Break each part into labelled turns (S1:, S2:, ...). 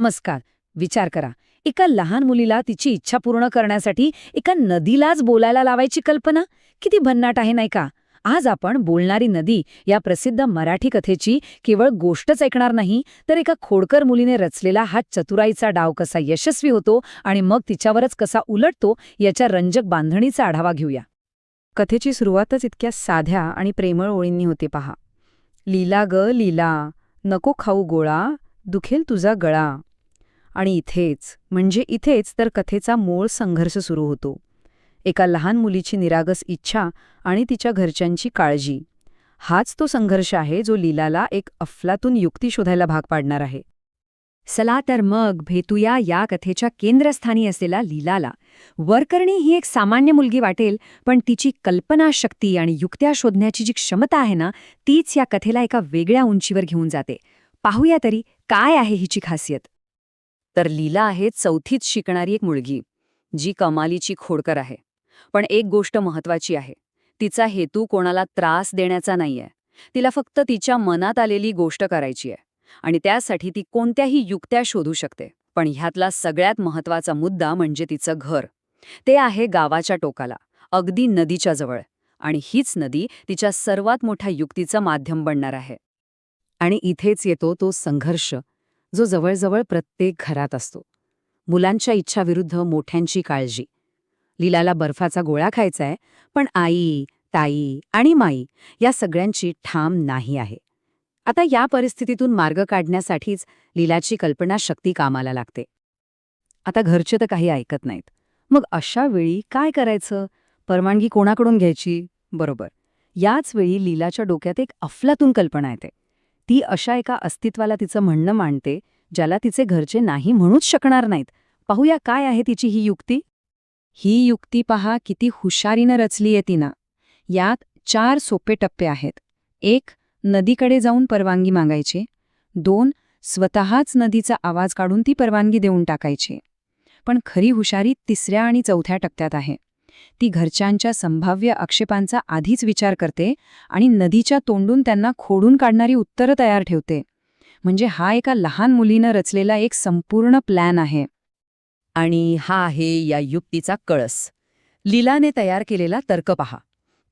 S1: नमस्कार. विचार करा. एका लहान मुलीला तिची इच्छा पूर्ण करण्यासाठी एका नदीलाच बोलायला लावायची कल्पना? किती भन्नाट आहे नाही का? आज आपण बोलणारी नदी या प्रसिद्ध मराठी कथेची केवळ गोष्टच ऐकणार नाही तर एका खोडकर मुलीने रचलेला हा चतुराईचा डाव कसा यशस्वी होतो आणि मग तिच्यावरच कसा उलटतो याच्या रंजक बांधणीचा आढावा घेऊया. कथेची सुरुवातच इतक्या साध्या आणि प्रेमळ ओळींनी होते पहा. लीला ग लीला नको खाऊ गोळा दुखेल तुझा गळा. आणि इथेच म्हणजे इथेच तर कथेचा मूळ संघर्ष सुरू होतो. एका लहान मुलीची निरागस इच्छा आणि तिच्या घरच्यांची काळजी. हाच तो संघर्ष आहे जो लीलाला एक अफलातून युक्ती शोधायला भाग पाडणार आहे. चला तर मग भेटूया या कथेच्या केंद्रस्थानी असलेला लीलाला. वरकरणी ही एक सामान्य मुलगी वाटेल पण तिची कल्पनाशक्ती आणि युक्त्या शोधण्याची जी क्षमता आहे ना तीच या कथेला एका वेगळ्या उंचीवर घेऊन जाते. पाहूया तरी काय आहे हिची खासियत. तर लीला आहे चौथीत शिकणारी एक मुलगी जी कमालीची खोडकर आहे. पण एक गोष्ट महत्वाची आहे तिचा हेतू कोणाला त्रास देण्याचा नाहीये. तिला फक्त तिच्या मनात आलेली गोष्ट करायची आहे आणि त्यासाठी ती कोणत्याही युक्त्या शोधू शकते. पण ह्यातला सगळ्यात महत्त्वाचा मुद्दा म्हणजे तिचं घर. ते आहे गावाच्या टोकाला अगदी नदीच्या जवळ आणि हीच नदी तिच्या सर्वात मोठ्या युक्तीचं माध्यम बनणार आहे. आणि इथेच येतो तो संघर्ष जो जवळजवळ प्रत्येक घरात असतो. मुलांच्या इच्छाविरुद्ध मोठ्यांची काळजी. लीलाला बर्फाचा गोळा खायचाय पण आई ताई आणि माई या सगळ्यांची ठाम नाही आहे. आता या परिस्थितीतून मार्ग काढण्यासाठीच लीलाची कल्पनाशक्ती कामाला लागते. आता घरचे तर काही ऐकत नाहीत. मग अशा वेळी काय करायचं? परवानगी कोणाकडून घ्यायची? बरोबर. याच वेळी लीलाच्या डोक्यात एक अफलातून कल्पना येते. ती अशा एका अस्तित्वाला तिचं म्हणणं मांडते ज्याला तिचे घरचे नाही म्हणूच शकणार नाहीत. पाहूया काय आहे तिची ही युक्ती? ही युक्ती पहा किती हुशारीनं रचली आहे तिनं. यात चार सोपे टप्पे आहेत. एक नदीकडे जाऊन परवानगी मागायची. दोन स्वतःच नदीचा आवाज काढून ती परवानगी देऊन टाकायची. पण खरी हुशारी तिसऱ्या आणि चौथ्या टप्प्यात आहे. ती घरच्यांच्या संभाव्य आक्षेपांचा आधीच विचार करते आणि नदीच्या तोंडून त्यांना खोडून काढणारी उत्तरं तयार ठेवते. म्हणजे हा एका लहान मुलीनं रचलेला एक संपूर्ण प्लॅन आहे. आणि हा आहे या युक्तीचा कळस. लीलाने तयार केलेला तर्क पहा.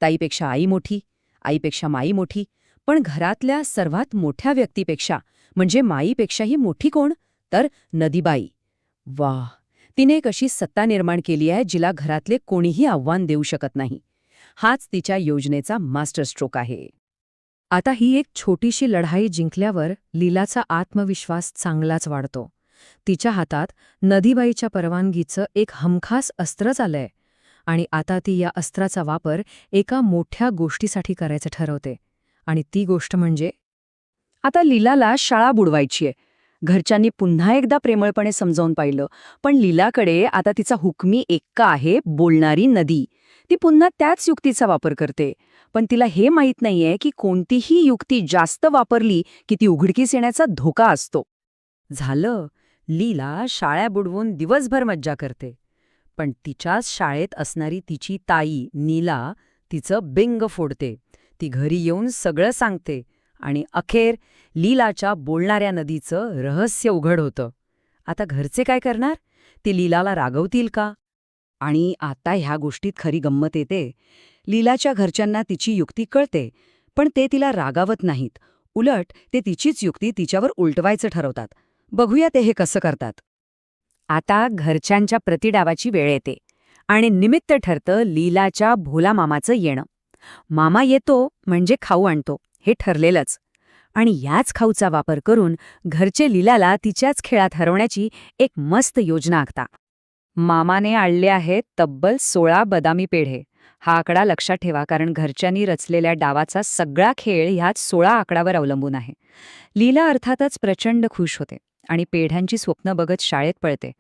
S1: ताईपेक्षा आई मोठी आईपेक्षा माई मोठी पण घरातल्या सर्वात मोठ्या व्यक्तीपेक्षा म्हणजे माईपेक्षाही मोठी कोण? तर नदीबाई. वा तिने एक अशी सत्ता निर्माण केली आहे जिला घरातले कोणीही आव्हान देऊ शकत नाही. हाच तिच्या योजनेचा मास्टर स्ट्रोक आहे. आता ही एक छोटीशी लढाई जिंकल्यावर लीलाचा आत्मविश्वास चांगलाच वाढतो. तिच्या हातात नदीबाईच्या परवानगीचं एक हमखास अस्त्रच आलंय आणि आता ती या अस्त्राचा वापर एका मोठ्या गोष्टीसाठी करायचं ठरवते. आणि ती गोष्ट म्हणजे आता लीलाला शाळा बुडवायचीय. घरच्यांनी पुन्हा एकदा प्रेमळपणे समजावून पाहिलं. पण लीलाकडे आता तिचा हुकमी एक्का आहे बोलणारी नदी. ती पुन्हा त्याच युक्तीचा वापर करते. पण तिला हे माहीत नाहीये की कोणतीही युक्ती जास्त वापरली की ती उघडकीस येण्याचा धोका असतो. झालं. लीला शाळ्या बुडवून दिवसभर मज्जा करते. पण तिच्याच शाळेत असणारी तिची ताई नीला तिचं बिंग फोडते. ती घरी येऊन सगळं सांगते. आणि अखेर लीलाच्या बोलणाऱ्या नदीचं रहस्य उघड होतं. आता घरचे काय करणार? ते लीलाला रागवतील का? आणि आता ह्या गोष्टीत खरी गंमत येते. लीलाच्या घरच्यांना तिची युक्ती कळते पण ते तिला रागावत नाहीत. उलट ते तिचीच युक्ती तिच्यावर उलटवायचं ठरवतात. बघूया ते हे कसं करतात. आता घरच्यांच्या प्रतिडावाची वेळ येते आणि निमित्त ठरतं लीलाच्या भोला मामाचं येणं. मामा येतो म्हणजे खाऊ आणतो. हे ठरलेलंच. आणि याच खाऊचा वापर करून घरचे लीलाला तिच्याच खेळात हरवण्याची एक मस्त योजना आखता. मामाने आणले आहेत तब्बल सोळा बदामी पेढे. हा आकडा लक्षात ठेवा कारण घरच्यांनी रचलेल्या डावाचा सगळा खेळ ह्याच सोळा आकडावर अवलंबून आहे. लीला अर्थातच प्रचंड खुश होते आणि पेढ्यांची स्वप्न बघत शाळेत पळते.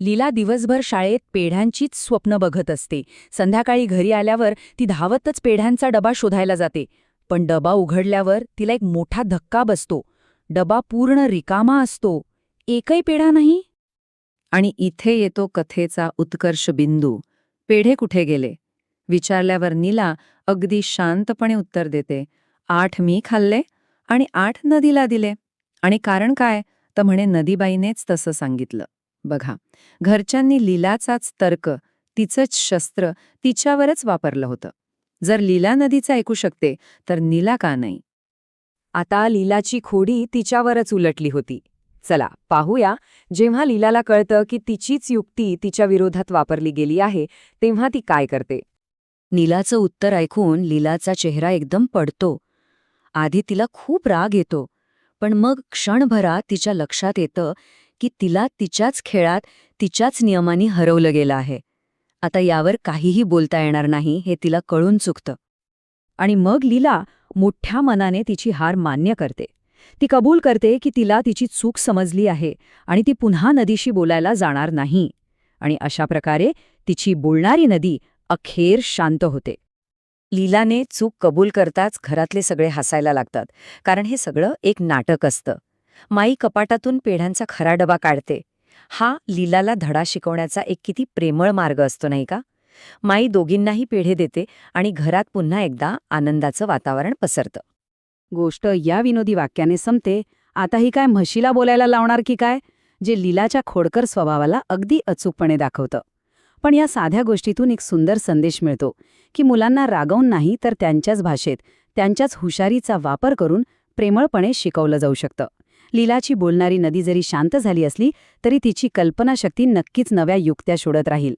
S1: लीला दिवसभर शाळेत पेढ्यांचीच स्वप्न बघत असते. संध्याकाळी घरी आल्यावर ती धावतच पेढ्यांचा डबा शोधायला जाते. पण डबा उघडल्यावर तिला एक मोठा धक्का बसतो. डबा पूर्ण रिकामा असतो. एकही पेढा नाही? आणि इथे येतो कथेचा उत्कर्ष बिंदू. पेढे कुठे गेले? विचारल्यावर नीला अगदी शांतपणे उत्तर देते. आठ मी खाल्ले आणि आठ नदीला दिले. आणि कारण काय?
S2: तर म्हणे नदीबाईनेच तसं सांगितलं. बघा घरच्यांनी लीलाचाच तर्क तिचंच शस्त्र तिच्यावरच वापरलं होतं. जर लीला नदीचं ऐकू शकते तर नीला का नाही?
S1: आता लीलाची खोडी तिच्यावरच उलटली होती. चला पाहूया. जेव्हा लीलाला कळतं की तिचीच युक्ती तिच्या विरोधात वापरली गेली आहे तेव्हा ती काय करते? नीलाचं उत्तर ऐकून लीलाचा चेहरा एकदम पडतो. आधी तिला खूप राग येतो पण मग क्षणभरात तिच्या लक्षात येतं की तिला तिच्याच खेळात तिच्याच नियमांनी हरवलं गेलं आहे. आता यावर काहीही बोलता येणार नाही हे तिला कळून चुकतं. आणि मग लीला मोठ्या मनाने तिची हार मान्य करते. ती कबूल करते की तिला तिची चूक समजली आहे आणि ती पुन्हा नदीशी बोलायला जाणार नाही. आणि अशा प्रकारे तिची बोलणारी नदी अखेर शांत होते. लीलाने चूक कबूल करताच घरातले सगळे हसायला लागतात कारण हे सगळं एक नाटक असतं. माई कपाटातून पेढ्यांचा खरा डबा काढते. हा लीलाला धडा शिकवण्याचा एक किती प्रेमळ मार्ग असतो नाही का? माई दोघींनाही पेढे देते आणि घरात पुन्हा एकदा आनंदाचं वातावरण पसरतं. गोष्ट या विनोदी वाक्याने संपते. आता ही काय म्हशीला बोलायला लावणार की काय? जे लीलाच्या खोडकर स्वभावाला अगदी अचूकपणे दाखवतं. पण या साध्या गोष्टीतून एक सुंदर संदेश मिळतो की मुलांना रागवून नाही तर त्यांच्याच भाषेत त्यांच्याच हुशारीचा वापर करून प्रेमळपणे शिकवलं जाऊ शकतं. लीलाची बोलणारी नदी जरी शांत झाली असली तरी तिची कल्पनाशक्ती नक्कीच नव्या युक्त्या शोधत राहील.